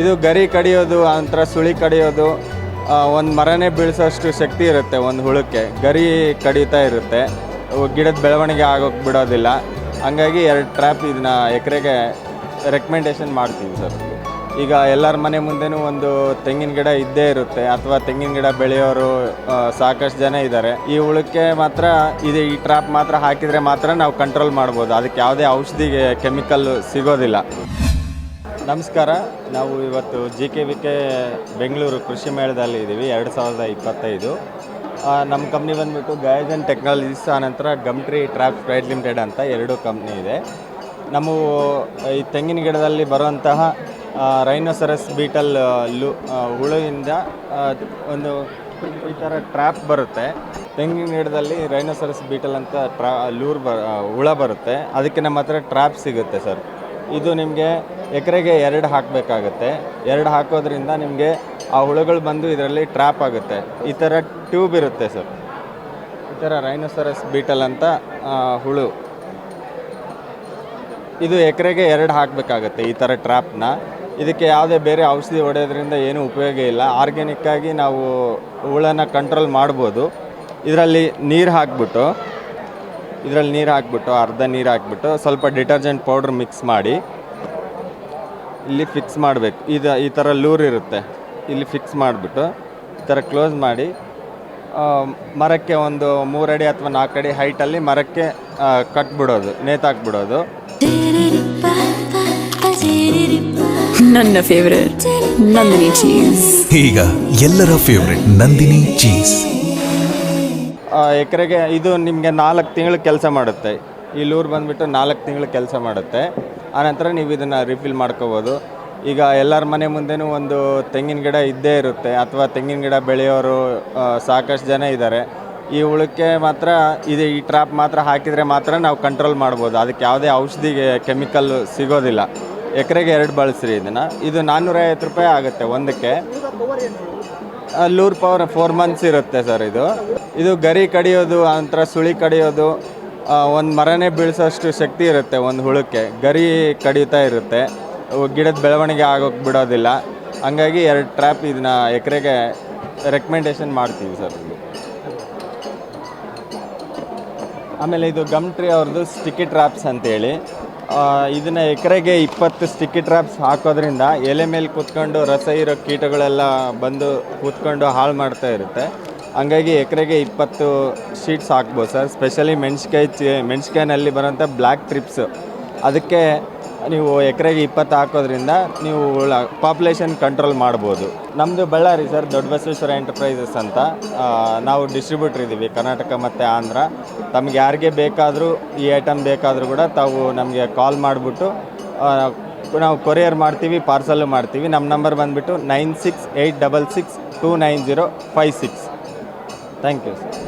ಇದು ಗರಿ ಕಡಿಯೋದು, ಆನಂತರ ಸುಳಿ ಕಡಿಯೋದು ಒಂದು ಮರನೇ ಬೀಳಿಸೋಷ್ಟು ಶಕ್ತಿ ಇರುತ್ತೆ ಒಂದು ಹುಳಕ್ಕೆ. ಗರಿ ಕಡಿತಾ ಇರುತ್ತೆ. ಗಿಡದ ಬೆಳವಣಿಗೆ ಆಗೋಕ್ಕೆ ಬಿಡೋದಿಲ್ಲ. ಹಂಗಾಗಿ ಎರಡು ಟ್ರ್ಯಾಪ್ ಇದನ್ನ ಎಕರೆಗೆ ರೆಕಮೆಂಡೇಶನ್ ಮಾಡ್ತೀವಿ ಸರ್. ಈಗ ಎಲ್ಲರ ಮನೆ ಮುಂದೆನೂ ಒಂದು ತೆಂಗಿನ ಗಿಡ ಇದ್ದೇ ಇರುತ್ತೆ. ಅಥವಾ ತೆಂಗಿನ ಗಿಡ ಬೆಳೆಯೋರು ಸಾಕಷ್ಟು ಜನ ಇದ್ದಾರೆ ಈ ಹುಳಕ್ಕೆ ಮಾತ್ರ, ಇದು ಈ ಟ್ರ್ಯಾಪ್ ಮಾತ್ರ ಹಾಕಿದರೆ ಮಾತ್ರ ನಾವು ಕಂಟ್ರೋಲ್ ಮಾಡ್ಬೋದು. ಅದಕ್ಕೆ ಯಾವುದೇ ಔಷಧಿಗೆ ಕೆಮಿಕಲ್ ಸಿಗೋದಿಲ್ಲ. ನಮಸ್ಕಾರ. ನಾವು ಇವತ್ತು G K V K Bengaluru ಕೃಷಿ ಮೇಳದಲ್ಲಿ ಇದ್ದೀವಿ ಎರಡು ಸಾವಿರದ ಇಪ್ಪತ್ತೈದು. ನಮ್ಮ ಕಂಪ್ನಿ ಬಂದುಬಿಟ್ಟು ಗಾಯಜನ್ ಟೆಕ್ನಾಲಜೀಸ್ ಆನಂತರ ಗಮ್ಟ್ರಿ ಟ್ರ್ಯಾಪ್ ಪ್ರೈಡ್ ಲಿಮಿಟೆಡ್ ಅಂತ ಎರಡು ಕಂಪ್ನಿ ಇದೆ. ನಮ್ಮ ಈ ತೆಂಗಿನ ಗಿಡದಲ್ಲಿ ಬರುವಂತಹ ರೈನೋಸರಸ್ ಬೀಟಲ್ ಲು ಹುಳುವಿಂದ ಒಂದು ಈ ಥರ ಟ್ರ್ಯಾಪ್ ಬರುತ್ತೆ. ತೆಂಗಿನ ಗಿಡದಲ್ಲಿ ರೈನೋಸರಸ್ ಬೀಟಲ್ ಅಂತ ಟ್ರಾ ಲೂರ್ ಬ ಹುಳ ಬರುತ್ತೆ. ಅದಕ್ಕೆ ನಮ್ಮ ಹತ್ರ ಟ್ರ್ಯಾಪ್ ಸಿಗುತ್ತೆ, ಸರ್. ಇದು ನಿಮಗೆ ಎಕರೆಗೆ ಎರಡು ಹಾಕಬೇಕಾಗುತ್ತೆ. ಎರಡು ಹಾಕೋದ್ರಿಂದ ನಿಮಗೆ ಆ ಹುಳುಗಳು ಬಂದು ಇದರಲ್ಲಿ ಟ್ರ್ಯಾಪ್ ಆಗುತ್ತೆ. ಈ ಥರ ಟ್ಯೂಬ್ ಇರುತ್ತೆ ಸರ್ ಈ ಥರ ರೈನೋಸರಸ್ ಬೀಟಲ್ ಅಂತ ಹುಳು. ಇದು ಎಕರೆಗೆ ಎರಡು ಹಾಕಬೇಕಾಗತ್ತೆ ಈ ಥರ ಟ್ರ್ಯಾಪ್ನ ಇದಕ್ಕೆ ಯಾವುದೇ ಬೇರೆ ಔಷಧಿ ಹೊಡೆಯೋದ್ರಿಂದ ಏನೂ ಉಪಯೋಗ ಇಲ್ಲ. ಆರ್ಗ್ಯಾನಿಕ್ಕಾಗಿ ನಾವು ಹುಳನ್ನು ಕಂಟ್ರೋಲ್ ಮಾಡ್ಬೋದು. ಇದರಲ್ಲಿ ನೀರು ಹಾಕ್ಬಿಟ್ಟು ಇದರಲ್ಲಿ ನೀರು ಹಾಕ್ಬಿಟ್ಟು ಅರ್ಧ ನೀರು ಹಾಕ್ಬಿಟ್ಟು ಸ್ವಲ್ಪ ಡಿಟರ್ಜೆಂಟ್ ಪೌಡ್ರ್ ಮಿಕ್ಸ್ ಮಾಡಿ ಇಲ್ಲಿ ಫಿಕ್ಸ್ ಮಾಡಬೇಕು. ಇದು ಈ ಥರ ಲೂರ್ ಇರುತ್ತೆ. ಇಲ್ಲಿ ಫಿಕ್ಸ್ ಮಾಡಿಬಿಟ್ಟು ಈ ಥರ ಕ್ಲೋಸ್ ಮಾಡಿ ಮರಕ್ಕೆ ಒಂದು ಮೂರಡಿ ಅಥವಾ ನಾಲ್ಕು ಅಡಿ ಹೈಟಲ್ಲಿ ಮರಕ್ಕೆ ಕಟ್ಬಿಡೋದು ನೇತಾಕ್ಬಿಡೋದು ನನ್ನ ಫೇವ್ರೆಟ್ ನಂದಿನಿ ಚೀಸ್ ಈಗ ಎಲ್ಲರ ಫೇವ್ರೆಟ್ ನಂದಿನಿ ಚೀಸ್ ಎಕರೆಗೆ ಇದು ನಿಮಗೆ ನಾಲ್ಕು ತಿಂಗಳು ಕೆಲಸ ಮಾಡುತ್ತೆ. ಈ ಲೂರ್ ಬಂದುಬಿಟ್ಟು ನಾಲ್ಕು ತಿಂಗಳು ಕೆಲಸ ಮಾಡುತ್ತೆ. ಆನಂತರ ನೀವು ಇದನ್ನು ರಿಫಿಲ್ ಮಾಡ್ಕೋಬೋದು. ಈಗ ಎಲ್ಲರ ಮನೆ ಮುಂದೆನೂ ಒಂದು ತೆಂಗಿನ ಗಿಡ ಇದ್ದೇ ಇರುತ್ತೆ. ಅಥವಾ ತೆಂಗಿನ ಗಿಡ ಬೆಳೆಯೋರು ಸಾಕಷ್ಟು ಜನ ಇದ್ದಾರೆ ಈ ಹುಳಕ್ಕೆ ಮಾತ್ರ, ಇದು ಈ ಟ್ರಾಪ್ ಮಾತ್ರ ಹಾಕಿದರೆ ಮಾತ್ರ ನಾವು ಕಂಟ್ರೋಲ್ ಮಾಡ್ಬೋದು. ಅದಕ್ಕೆ ಯಾವುದೇ ಔಷಧಿಗೆ ಕೆಮಿಕಲ್ ಸಿಗೋದಿಲ್ಲ. ಎಕರೆಗೆ ಎರಡು ಬಳಸ್ರಿ ಇದನ್ನು. ಇದು ನಾನ್ನೂರೈವತ್ತು ರೂಪಾಯಿ ಆಗುತ್ತೆ ಒಂದಕ್ಕೆ. ಲೂರ್ ಪವರ್ ಫೋರ್ ಮಂತ್ಸ್ ಇರುತ್ತೆ ಸರ್ ಇದು. ಇದು ಗರಿ ಕಡಿಯೋದು ಅಂತರ ಸುಳಿ ಕಡಿಯೋದು ಒಂದು ಮರನೇ ಬೀಳಿಸೋಷ್ಟು ಶಕ್ತಿ ಇರುತ್ತೆ ಒಂದು ಹುಳಕ್ಕೆ. ಗರಿ ಕಡಿತಾ ಇರುತ್ತೆ. ಗಿಡದ ಬೆಳವಣಿಗೆ ಆಗೋಕ್ಕೆ ಬಿಡೋದಿಲ್ಲ. ಹಂಗಾಗಿ ಎರಡು ಟ್ರ್ಯಾಪ್ ಇದನ್ನ ಎಕರೆಗೆ ರೆಕಮೆಂಡೇಶನ್ ಮಾಡ್ತೀವಿ ಸರ್ ಆಮೇಲೆ ಇದು ಗಮ್ ಟ್ರೀ ಅವ್ರದ್ದು ಸ್ಟಿಕ್ಕಿ ಟ್ರ್ಯಾಪ್ಸ್ ಅಂತೇಳಿ. ಇದನ್ನ ಎಕರೆಗೆ ಇಪ್ಪತ್ತು ಸ್ಟಿಕ್ಕಿ ಟ್ರಾಪ್ಸ್ ಹಾಕೋದ್ರಿಂದ ಎಲೆ ಮೇಲೆ ಕೂತ್ಕೊಂಡು ರಸ ಇರೋ ಕೀಟಗಳೆಲ್ಲ ಬಂದು ಕೂತ್ಕೊಂಡು ಹಾಳು ಮಾಡ್ತಾ ಇರುತ್ತೆ. ಹಂಗಾಗಿ ಎಕರೆಗೆ ಇಪ್ಪತ್ತು ಶೀಟ್ಸ್ ಹಾಕ್ಬೋದು ಸರ್. ಸ್ಪೆಷಲಿ ಮೆಣ್ಸಿಕಾಯಿ ಚಿ ಮೆಣ್ಸಿಕಾಯಿನಲ್ಲಿ ಬರೋಂಥ ಬ್ಲ್ಯಾಕ್ ಟ್ರಿಪ್ಸ್ ಅದಕ್ಕೆ ನೀವು ಎಕರೆಗೆ ಇಪ್ಪತ್ತು ಹಾಕೋದ್ರಿಂದ ನೀವು ಪಾಪ್ಯುಲೇಷನ್ ಕಂಟ್ರೋಲ್ ಮಾಡ್ಬೋದು. ನಮ್ಮದು ಬಳ್ಳಾರಿ ಸರ್, ದೊಡ್ಡ ಬಸವೇಶ್ವರ ಎಂಟರ್ಪ್ರೈಸಸ್ ಅಂತ. ನಾವು ಡಿಸ್ಟ್ರಿಬ್ಯೂಟರ್ ಇದ್ದೀವಿ ಕರ್ನಾಟಕ ಮತ್ತು ಆಂಧ್ರ. ತಮ್ಗೆ ಯಾರಿಗೆ ಬೇಕಾದರೂ ಈ ಐಟಮ್ ಬೇಕಾದರೂ ಕೂಡ ತಾವು ನಮಗೆ ಕಾಲ್ ಮಾಡಿಬಿಟ್ಟು ನಾವು ಕೊರಿಯರ್ ಮಾಡ್ತೀವಿ, ಪಾರ್ಸಲ್ಲು ಮಾಡ್ತೀವಿ. ನಮ್ಮ ನಂಬರ್ ಬಂದುಬಿಟ್ಟು nine six eight double six two nine zero five six. Thank you sir.